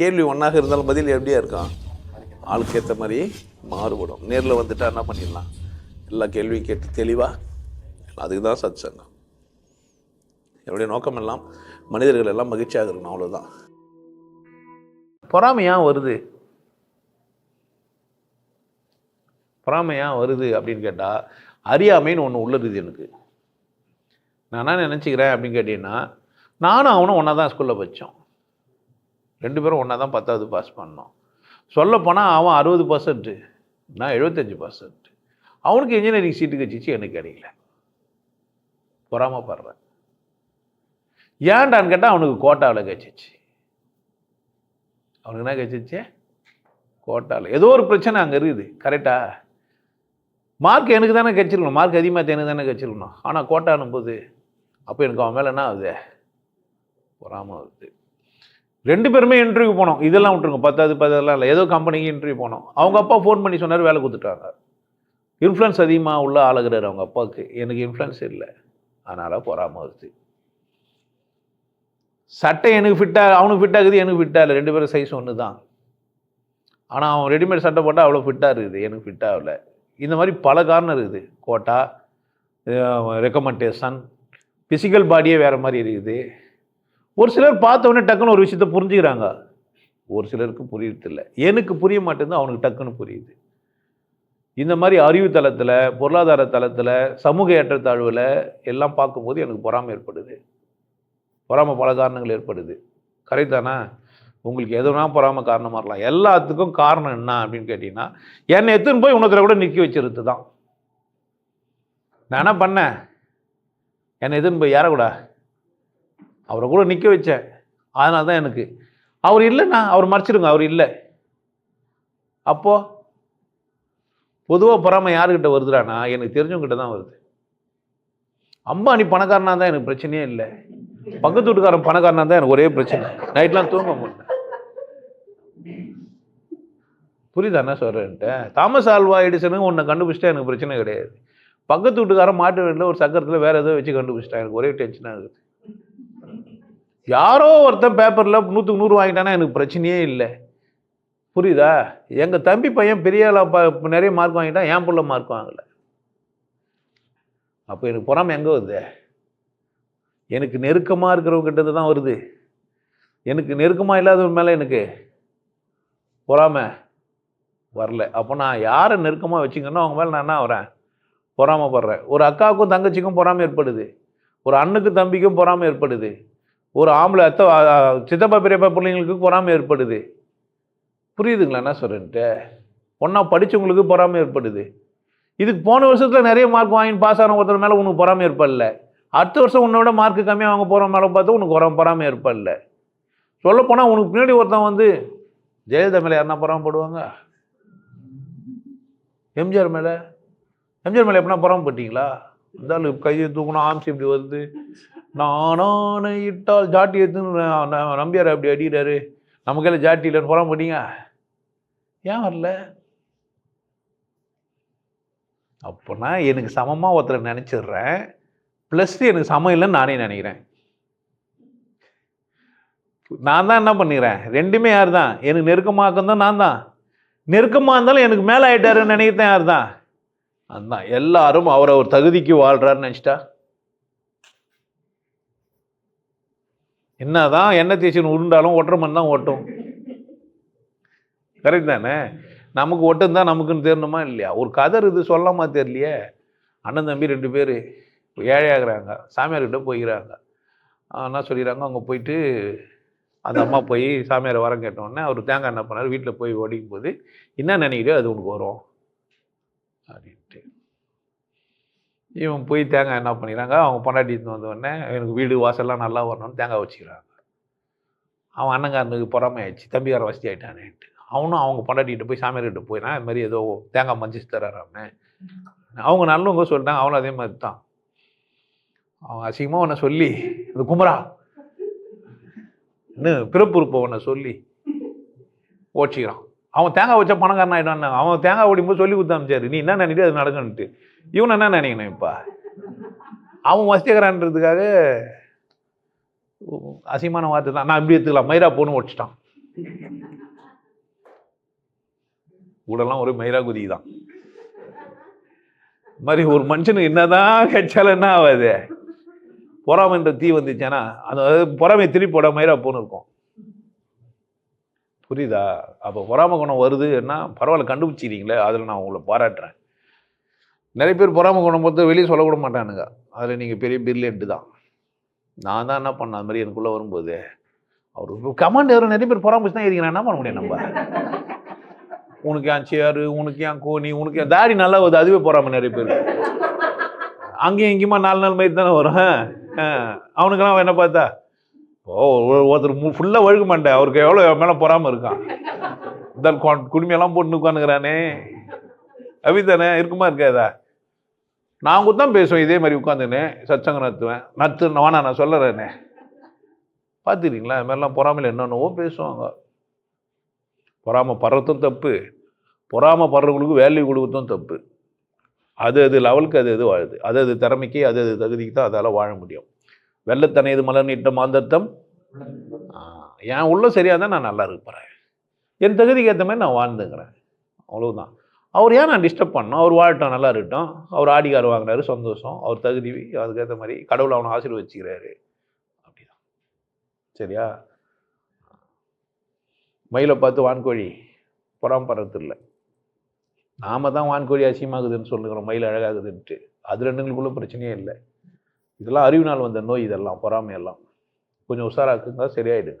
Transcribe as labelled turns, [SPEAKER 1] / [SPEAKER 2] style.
[SPEAKER 1] கேள்வி ஒன்றாக இருந்தாலும் பதில் எப்படியா இருக்கும்? ஆளுக்கு ஏற்ற மாதிரி மாறுபடும். நேரில் வந்துட்டா என்ன பண்ணிடலாம்? எல்லா கேள்வியும் கேட்டு தெளிவாக அதுக்கு தான் சத் சங்கம் என்னுடைய நோக்கம் எல்லாம் மனிதர்கள் எல்லாம் மகிழ்ச்சியாக இருக்கணும் அவ்வளோதான் பொறாமையாக வருது. பொறாமையாக வருது அப்படின்னு கேட்டால் அறியாமைன்னு ஒன்று உள்ளது எனக்கு. நான் என்ன நினச்சிக்கிறேன் அப்படின்னு கேட்டிங்கன்னா நானும் அவனும் ஒன்றா தான் ஸ்கூலில் படித்தோம் ரெண்டு பேரும் ஒன்றா தான் பத்தாவது பாஸ் பண்ணோம். சொல்லப்போனால் அவன் அறுபது பர்சன்ட்டு நான் எழுபத்தஞ்சி பர்சன்ட் அவனுக்கு இன்ஜினியரிங் சீட்டு கட்சிச்சு எனக்கு கிடைக்கல. பொறாமப்படுறேன் ஏன்டான்னு கேட்டால் அவனுக்கு கோட்டாவில் கட்சிச்சு அவனுக்கு என்ன கட்சிச்சு கோட்டாவில் ஏதோ ஒரு பிரச்சனை அங்கே இருக்குது. கரெக்டாக மார்க் எனக்கு தானே கிடச்சிருக்கணும் மார்க் அதிகமாக எனக்கு தானே கச்சிருக்கணும். ஆனால் கோட்டானும் போது அப்போ எனக்கு அவன் மேலே என்ன ஆகுது? பொறாமல் வருது. ரெண்டு பேருமே இன்டர்வியூ போனோம். இதெல்லாம் விட்டுருங்க. பத்தாவது பத்ததெல்லாம் இல்லை. ஏதோ கம்பெனிக்கு இன்டர்வியூ போனோம். அவங்க அப்பா ஃபோன் பண்ணி சொன்னார் வேலை கொடுத்துட்டாங்க. இன்ஃப்ளூயன்ஸ் அதிகமாக உள்ள ஆளுகிறார் அவங்க அப்பாவுக்கு. எனக்கு இன்ஃப்ளூயன்ஸ் இல்லை. அதனால் பொறாம வருது. சட்டை எனக்கு ஃபிட்டாக அவனுக்கு ஃபிட்டாகுது எனக்கு ஃபிட்டாக இல்லை. ரெண்டு பேரும் சைஸ் ஒன்று தான் ஆனால் அவன் ரெடிமேட் சட்டை போட்டால் அவ்வளோ ஃபிட்டாக இருக்குது. எனக்கு ஃபிட்டாகல இந்த மாதிரி பல காரணம் இருக்குது. கோட்டா ரெக்கமெண்டேஷன் ஃபிசிக்கல் பாடியே வேறு மாதிரி இருக்குது. ஒரு சிலர் பார்த்த உடனே டக்குன்னு ஒரு விஷயத்த புரிஞ்சுக்கிறாங்க. ஒரு சிலருக்கு புரியறதில்ல. எனக்கு புரிய மாட்டேங்குது அவனுக்கு டக்குன்னு புரியுது. இந்த மாதிரி அறிவு தளத்தில் பொருளாதார தளத்தில் சமூக ஏற்றத்தாழ்வில் எல்லாம் பார்க்கும்போது எனக்கு பொறாமை ஏற்படுது. பொறாமை பல காரணங்கள் ஏற்படுது. கரெக்டானா உங்களுக்கு எதுனா பொறாமல் காரணமாக இருக்கலாம். எல்லாத்துக்கும் காரணம் என்ன அப்படின்னு கேட்டிங்கன்னா என்னை எத்துன்னு போய் உணத்தில் கூட நிற்க வச்சிருது தான் நான் என்ன பண்ணேன்? என்னை எதுன்னு போய் யாரை கூட அவரை கூட நிற்க வச்சேன். அதனால தான் எனக்கு. அவர் இல்லைண்ணா அவர் மறைச்சிடுங்க அவர் இல்லை. அப்போது பொதுவாக பொறாமை யாருக்கிட்ட வருதுடானா எனக்கு தெரிஞ்சவங்கிட்ட தான் வருது. அம்பானி பணக்காரனாக தான் எனக்கு பிரச்சனையே இல்லை. பக்கத்து வீட்டுக்காரன் பணக்காரனாக தான் எனக்கு ஒரே பிரச்சனை. நைட்லாம் தூங்க முடியல புரியுதா என்ன சொல்கிறேன்ட்டு தாமஸ் ஆல்வா எடிசனுக்கு உன்னை கண்டுபிடிச்சிட்டா எனக்கு பிரச்சனை கிடையாது. பக்கத்து வீட்டுக்காரன் மாட்டு வீட்டில் ஒரு சக்கரத்தில் வேறு ஏதோ வச்சு கண்டுபிடிச்சிட்டா எனக்கு ஒரே டென்ஷனாக இருக்குது யாரோ ஒருத்தன் பேப்பரில் நூற்றுக்கு நூறு வாங்கிட்டானா எனக்கு பிரச்சனையே இல்லை. புரியுதா? எங்கள் தம்பி பையன் பெரிய ஆளா ப நிறைய மார்க் வாங்கிட்டான் என் புள்ள மார்க் வாங்கலை. அப்போ எனக்கு பொறாமை எங்கே வருது? எனக்கு நெருக்கமாக இருக்கிறவங்கிட்ட தான் வருது. எனக்கு நெருக்கமாக இல்லாதவன் மேலே எனக்கு பொறாமை வரல. அப்போ நான் யாரை நெருக்கமாக வச்சுங்கன்னா அவங்க மேலே நான் என்ன வரேன் பொறாமைப்படுறேன். ஒரு அக்காவுக்கும் தங்கச்சிக்கும் பொறாமை ஏற்படுது. ஒரு அண்ணுக்கும் தம்பிக்கும் பொறாமை ஏற்படுது. ஒரு ஆம்பளை அத்தை சித்தப்பா பெரியப்பா பிள்ளைங்களுக்கு பொறாமை ஏற்படுது. புரியுதுங்களா என்ன சொல்கிறேன்ட்டு ஒன்றா படித்தவங்களுக்கு பொறாமை ஏற்படுது. இதுக்கு போன வருஷத்தில் நிறைய மார்க் வாங்கி பாஸ் ஆன ஒருத்தர் மேலே உனக்கு பொறாமல் ஏற்படல. அடுத்த வருஷம் உன்னை விட மார்க் கம்மியாக வாங்க போகிற மேலே பார்த்தா உனக்கு பொறாம பொறாமல் ஏற்படல சொல்லப்போனால் உனக்கு பின்னாடி ஒருத்தன் வந்து ஜெயலலிதா மேலே யாருன்னா பொறாமப்படுவாங்க எம்ஜிஆர் மேலே? எம்ஜிஆர் மேலே எப்படின்னா பொறாமப்பட்டீங்களா? இருந்தாலும் கையை தூக்கணும் ஆம்சி இப்படி வருது. நானான இட்டால் ஜாட்டி எடுத்துன்னு நம்பியார் அப்படி அடிக்கிறாரு. நம்ம கையில் ஜாட்டி இல்லைன்னு பொறாமப்பட்டீங்க ஏன் வரல? அப்போனா எனக்கு சமமாக ஒருத்தரை நினச்சிடுறேன். ப்ளஸ் எனக்கு சமம் இல்லைன்னு நானே நினைக்கிறேன். நான் தான் என்ன பண்ணிக்கிறேன்? ரெண்டுமே யார் தான்? எனக்கு நெருக்கமாக இருந்தால் நான் தான். நெருக்கமாக இருந்தாலும் எனக்கு மேலே ஆயிட்டாருன்னு நினைக்கிறேன் யார் தான்? அதுதான் எல்லாரும் அவரை ஒரு தகுதிக்கு வாழ்கிறாருன்னு நினச்சிட்டா? என்னதான் எண்ணெய் தேய்ச்சின்னு உருண்டாலும் ஒட்டுற மண் தான் ஓட்டும். கரெக்ட் தானே? நமக்கு ஒட்டும் தான் நமக்குன்னு தெரியணுமா இல்லையா? ஒரு கதர் இது சொல்லாமா தெரியலையே. அண்ணன் தம்பி ரெண்டு பேர் ஏழையாகிறாங்க. சாமியார்கிட்ட போய்கிறாங்க என்ன சொல்லிடுறாங்க அவங்க போயிட்டு அந்த அம்மா போய் சாமியாரை வரம் கேட்டோடனே அவர் தேங்காய் என்ன பண்ணார் வீட்டில் போய் ஓடிக்கும் போது என்ன நினைக்கிறியோ அது உனக்கு வரும். அப்படின்ட்டு. இவன் போய் தேங்காய் என்ன பண்ணிடுறாங்க அவங்க பொண்டாட்டி வந்த உடனே எனக்கு வீடு வாசல்லாம் நல்லா வரணும்னு தேங்காய் வச்சுக்கிறாங்க. அவன் அண்ணங்காரனுக்கு பொறாமை ஆயிடுச்சு தம்பிக்காரன் வசதி ஆயிட்டானேன்ட்டு. அவனும் அவங்க பொண்டாட்டிகிட்ட போய் சாமியார்கிட்ட போய் நான் இது மாதிரி ஏதோ தேங்காய் மஞ்சிச்சு தர்றாராமே அவங்க நல்லவங்க சொல்லிட்டாங்க. அவனும் அதே மாதிரி தான். அவன் அசிங்கமாக உன்னை சொல்லி இந்த குமரா இன்னும் பிறப்புறுப்பவனை சொல்லி ஓச்சிக்கிறான் அவன் தேங்காய் வச்சா பணக்காரன் ஆகிட்டான் அவன் தேங்காய் ஓடிக்கும்போது சொல்லி கொடுத்து அனுப்பிச்சாரு. நீ என்ன நினைக்கிட்டு அது நடக்கணுன்ட்டு இவன் என்ன நினைக்கணும் இப்போ? அவன் வசிக்கிறான்றதுக்காக அசிங்கமான வார்த்தை தான். நான் இப்படி எடுத்துக்கலாம். மயிரா போன்னு ஒடிச்சிட்டான். கூடலாம் ஒரு மயிரா குதி தான். மாதிரி ஒரு மனுஷனுக்கு என்னதான் கிடைச்சாலும் என்ன ஆகாது பொறாமைன்ற தீ வந்துச்சுன்னா அந்த பொறாமை திருப்பி போட மயிரா போன்னு இருக்கும். புரியுதா? அப்போ பொறாமை குணம் வருதுன்னா பரவாயில்ல கண்டுபிடிச்சிக்கிறீங்களே அதில் நான் உங்களை பாராட்டுறேன். நிறைய பேர் பொறாமல் குணம் பொறுத்த வெளியே சொல்லக்கூட மாட்டானுங்க. அதில் நீங்கள் பெரிய பிரில்லியன்ட்டு தான். நான் தான் என்ன பண்ணேன்? அது மாதிரி எனக்குள்ளே வரும்போது அவர் கமாண்ட் யாரும் நிறைய பேர் பொறாமை தான் இருக்கிறேன் என்ன பண்ண முடியும் நம்ம? உனக்கு ஏன் சேரு உனக்கு ஏன் கோணி உனக்கு ஏன் தாடி நல்லா வருது அதுவே போகிறாமல் நிறைய பேர். அங்கேயும் இங்கேயுமா நாலு நாள் மாதிரி தானே வரும்? அவனுக்கெல்லாம் அவன் என்ன பார்த்தா ஓ ஒருத்தர் ஃபுல்லாக வழுக்க மாட்டேன். அவருக்கு எவ்வளோ மேலே பொறாமல் இருக்கான். இந்த கொ- குடுமையெல்லாம் போட்டு உட்காந்துக்கிறானே அபிதானே இருக்குமா இருக்காதா? நாங்கள் தான் பேசுவோம் இதே மாதிரி உட்காந்துன்னு சச்சங்க நடத்துவேன் நத்து வானா நான் சொல்லறேனே பார்த்துக்கிறீங்களா? இது மாதிரிலாம் பொறாமையில் என்னென்னவோ பேசுவாங்க. பொறாமை படுறதும் தப்பு. பொறாமை படுறவங்களுக்கு வேல்யூ கொடுக்கறதும் தப்பு. அது அது லெவலுக்கு அது அது வாழுது. அது அது திறமைக்கு அது அது தகுதிக்கு தான் அதால் வாழ முடியும். வெள்ளத்தனையது மலர் நீட்ட மாந்தத்தம் என் உள்ள சரியாக தான் நான் நல்லா இருக்கிறேன் என் தகுதிக்கு ஏற்ற மாதிரி நான் வாழ்ந்துக்கிறேன். அவ்வளோதான் அவர் ஏன் நான் டிஸ்டர்ப் பண்ணோம் அவர் வாழட்டும் நல்லா இருக்கட்டும். அவர் ஆடிக்கார் வாங்கினாரு சந்தோஷம். அவர் தகுதி அதுக்கேற்ற மாதிரி கடவுள் அவனை ஆசீர்வச்சிக்கிறாரு. அப்படிதான். சரியா? மயிலை பார்த்து வான்கோழி பொறாமப்படுறது இல்லை நாம தான் வான்கோழி அசியமாகுதுன்னு சொல்லுகிறோம். மயில் அழகாகுதுன்ட்டு. அது ரெண்டுங்களுக்குள்ள பிரச்சனையே இல்லை. இதெல்லாம் அறிவினால் வந்த நோய் இதெல்லாம் பொறாமை எல்லாம். கொஞ்சம் உஷாராக்குங்க சரியாயிடுங்க.